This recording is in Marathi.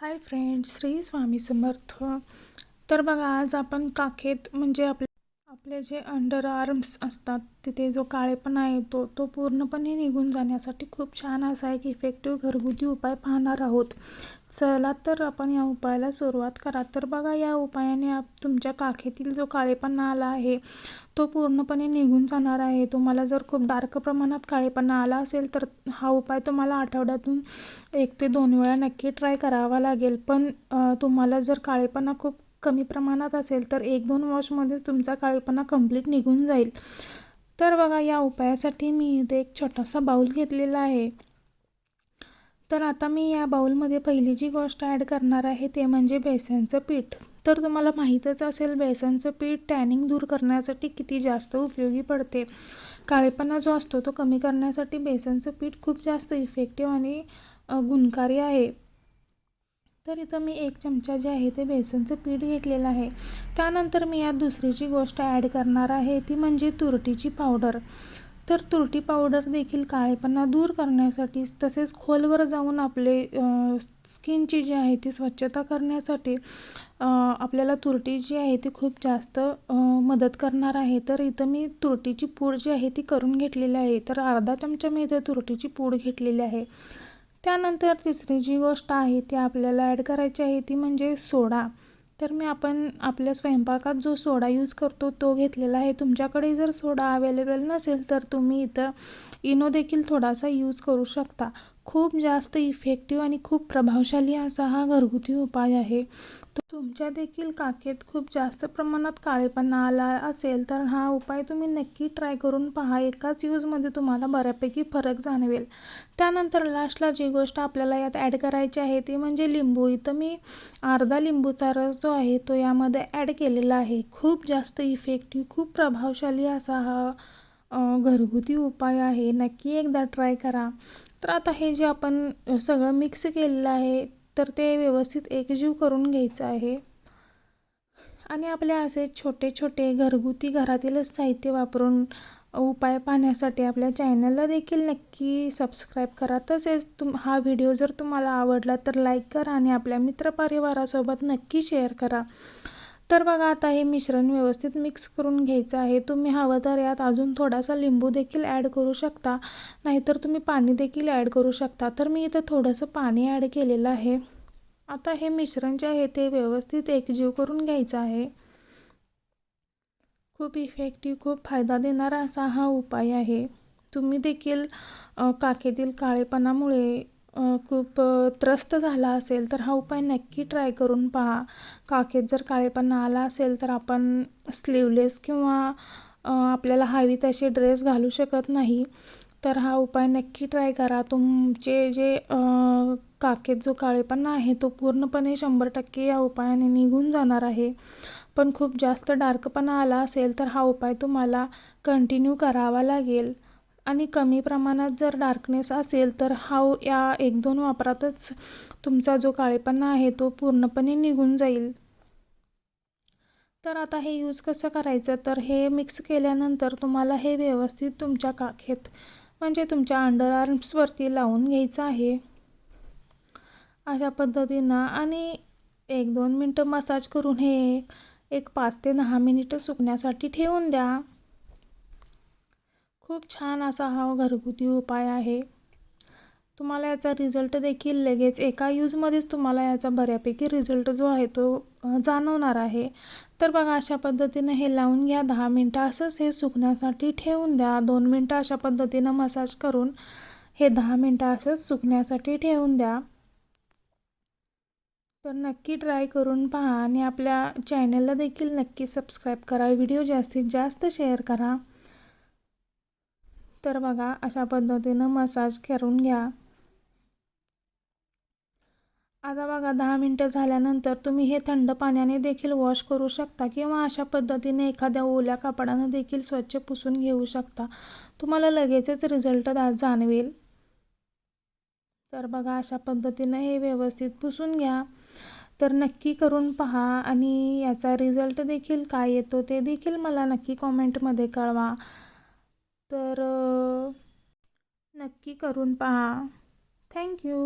Hi friends Shri Swami Samarth. तर बघा आज आपण काखेत म्हणजे आप आपले जे अंडर आर्म्स असतात तिथे जो काळेपणा येतो तो पूर्णपणे निघून जाण्यासाठी खूप छान असा एक इफेक्टिव्ह घरगुती उपाय पाहणार आहोत. चला तर आपण या उपायाला सुरुवात करा. तर बघा या उपायाने आप तुमच्या काखेतील जो काळेपणा आला आहे तो पूर्णपणे निघून जाणार आहे. तुम्हाला जर खूप डार्क प्रमाणात काळेपणा आला असेल तर हा उपाय तुम्हाला आठवड्यातून एक ते दोन वेळा नक्की ट्राय करावा लागेल. पण तुम्हाला जर काळेपणा खूप कमी प्रमाणात असेल तर एक दोन वॉशमध्येच तुमचा काळेपणा कंप्लीट निघून जाईल. तर बघा या उपायासाठी मी इथे एक छोटासा बाऊल घेतलेला आहे. तर आता मी या बाऊलमध्ये पहिली जी गोष्ट ॲड करणार आहे ते म्हणजे बेसनचं पीठ. तर तुम्हाला माहीतच असेल बेसनचं पीठ टॅनिंग दूर करण्यासाठी किती जास्त उपयोगी पडते. काळेपणा जो असतो तो कमी करण्यासाठी बेसनचं पीठ खूप जास्त इफेक्टिव्ह आणि गुणकारी आहे. तर इथं मी एक चमचा जे आहे ते बेसनचं पीठ घेतलेलं आहे. त्यानंतर मी यात दुसरीची गोष्ट ॲड करणार आहे ती म्हणजे तुरटीची पावडर. तर तुरटी पावडर देखील काळेपणा दूर करण्यासाठी तसेच खोलवर जाऊन आपले स्किनची जी आहे ती स्वच्छता करण्यासाठी आपल्याला तुरटी जी आहे ती खूप जास्त मदत करणार आहे. तर इथं मी तुरटीची पूड जी आहे ती करून घेतलेली आहे. तर अर्धा चमचा मी इथं तुरटीची पूड घेतलेली आहे. त्यानंतर तिसरी जी गोष्ट आहे ती आपल्याला ॲड करायची आहे ती म्हणजे सोडा. तर मी आपण आपल्या स्वयंपाकात जो सोडा यूज करतो तो घेतलेला आहे. तुमच्याकडे जर सोडा अवेलेबल नसेल तर तुम्ही इथं इनो देखील थोडासा यूज करू शकता. खूप जास्त इफेक्टिव्ह आणि खूप प्रभावशाली असा हा घरगुती उपाय आहे. तुमच्या देखील काकेत खूप जास्त प्रमाणात काळेपणा आला असेल तर हा उपाय तुम्ही नक्की ट्राय करून पहा. एकाच यूजमध्ये तुम्हाला बऱ्यापैकी फरक जाणवेल. त्यानंतर लास्टला जी गोष्ट आपल्याला यात ॲड करायची आहे ती म्हणजे लिंबू. इथं मी अर्धा लिंबूचा रस जो आहे तो यामध्ये ॲड केलेला आहे. खूप जास्त इफेक्टिव्ह खूप प्रभावशाली असा हा घरगुती उपाय आहे नक्की एकदा ट्राय करा. तर आता हे जे आपण सगळं मिक्स केलेलं आहे तर ते व्यवस्थित एकजीव करून घ्यायचं आहे. आणि आपले असे छोटे छोटे घरगुती घरातीलच साहित्य वापरून उपाय पाहण्यासाठी आपल्या चॅनलला देखील नक्की सबस्क्राईब करा. तसेच तुम हा व्हिडिओ जर तुम्हाला आवडला तर लाईक करा आणि आपल्या मित्रपरिवारासोबत नक्की शेअर करा. तर बघा आता हे मिश्रण व्यवस्थित मिक्स करून घ्यायचं आहे. तुम्ही हवं तर यात अजून थोडासा लिंबू देखील ॲड करू शकता. नाहीतर तुम्ही पाणी देखील ॲड करू शकता. तर मी इथं थोडंसं पाणी ॲड केलेलं आहे. आता हे मिश्रण जे आहे ते व्यवस्थित एकजीव करून घ्यायचं आहे. खूप इफेक्टिव्ह खूप फायदा देणारा असा हा उपाय आहे. तुम्ही देखील काखेतील काळेपणामुळे खूप त्रस्त झाला असेल तर हा उपाय नक्की ट्राय करून पहा. काखेत जर काळेपणा आला असेल तर आपण स्लीवलेस किंवा आपल्याला हवी तसे ड्रेस घालू शकत नाही. तर हा उपाय नक्की ट्राय करा. तुमचे जे काखेत जो काळेपणा आहे तो पूर्णपणे शंभर टक्के या उपायाने निघून जाणार आहे. पण खूप जास्त डार्कपणा आला असेल तर हा उपाय तुम्हाला कंटिन्यू करावा लागेल. आणि कमी प्रमाणात जर डार्कनेस असेल तर हा या एक दोन वापरातच तुमचा जो काळेपणा आहे तो पूर्णपणे निघून जाईल. तर आता हे यूज कसं करायचं? तर हे मिक्स केल्यानंतर तुम्हाला हे व्यवस्थित तुमच्या काखेत म्हणजे तुमच्या अंडर आर्म्सवरती लावून घ्यायचं आहे. अशा पद्धतीनं आणि एक दोन मिनटं मसाज करून हे एक पाच ते दहा मिनिटं सुकण्यासाठी ठेवून द्या. खूप छान असा हा घरगुती उपाय आहे. तुम्हाला याचा रिझल्ट देखील लगेच एका यूजमध्येच तुम्हाला याचा बऱ्यापैकी रिझल्ट जो आहे तो जाणवणार आहे. तर बघा अशा पद्धतीनं हे लावून घ्या. दहा मिनटं असंच हे सुकण्यासाठी ठेवून द्या. दोन मिनटं अशा पद्धतीनं मसाज करून हे दहा मिनटं असंच सुकण्यासाठी ठेवून द्या. तर नक्की ट्राय करून पहा आणि आपल्या चॅनलला देखील नक्की सबस्क्राईब करा. व्हिडिओ जास्तीत जास्त शेअर करा. तर बघा अशा पद्धतीनं मसाज करून घ्या. आता बघा दहा मिनटं झाल्यानंतर तुम्ही हे थंड पाण्याने देखील वॉश करू शकता किंवा अशा पद्धतीने एखाद्या ओल्या कापडानं देखील स्वच्छ पुसून घेऊ शकता. तुम्हाला लगेचच रिझल्ट जाणवेल. तर बघा अशा पद्धतीनं हे व्यवस्थित पुसून घ्या. तर नक्की करून पहा आणि याचा रिझल्ट देखील काय येतो ते देखील मला नक्की कॉमेंटमध्ये कळवा. तर नक्की करून पहा. थँक्यू